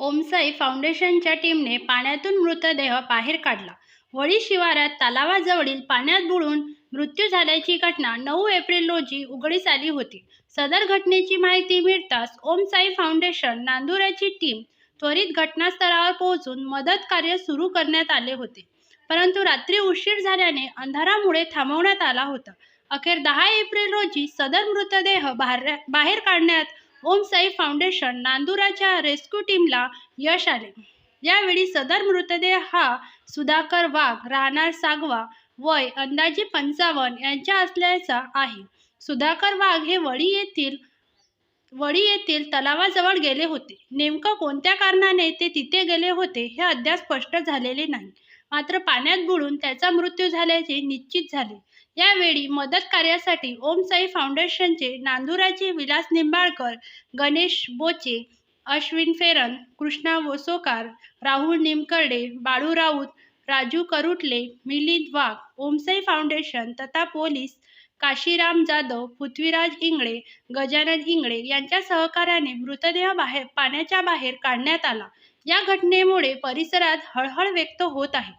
ओमसाई फाउंडेशनच्या टीमने पाण्यातून मृतदेह बाहेर काढला. वळी शिवारात तलावाजवळील पाण्यात बुडून मृत्यू झाल्याची घटना नऊ एप्रिल रोजी उघडीस आली होती. सदर घटनेची माहिती मिळताच ओमसाई फाउंडेशन नांदुराची टीम त्वरित घटनास्थळावर पोहोचून मदत कार्य सुरू करण्यात आले होते. परंतु रात्री उशीर झाल्याने अंधारामुळे थांबवण्यात आला होता. अखेर दहा एप्रिल रोजी सदर मृतदेह बाहेर बाहेर काढण्यात ओमसाई फाउंडेशन नांदुराच्या रेस्क्यू टीमला यश आले. यावेळी सदर मृतदेह हा सुधाकर वाघ राहणार सागवा वय अंदाजे पंचावन्न यांच्या असल्याचा आहे. सुधाकर वाघ हे वडी येथील वडी येथील तलावाजवळ गेले होते. नेमकं कोणत्या कारणाने ते तिथे गेले होते हे अद्याप स्पष्ट झालेले नाही. मात्र पाण्यात बुडून त्याचा मृत्यू झाल्याचे निश्चित झाले. यावेळी मदत कार्यासाठी ओमसाई फाउंडेशनचे नांदुराचे विलास निंबाळकर गणेश बोचे अश्विन फेरन कृष्णा वसोकार राहुल निमकर्डे बाळू राऊत राजू करुटले मिलिंद वाघ ओमसाई फाउंडेशन तथा पोलीस काशीराम जाधव पृथ्वीराज इंगळे गजानन इंगळे यांच्या सहकार्याने मृतदेह बाहेर पाण्याच्या बाहेर काढण्यात आला. या घटनेमुळे परिसरात हळहळ व्यक्त होत आहे.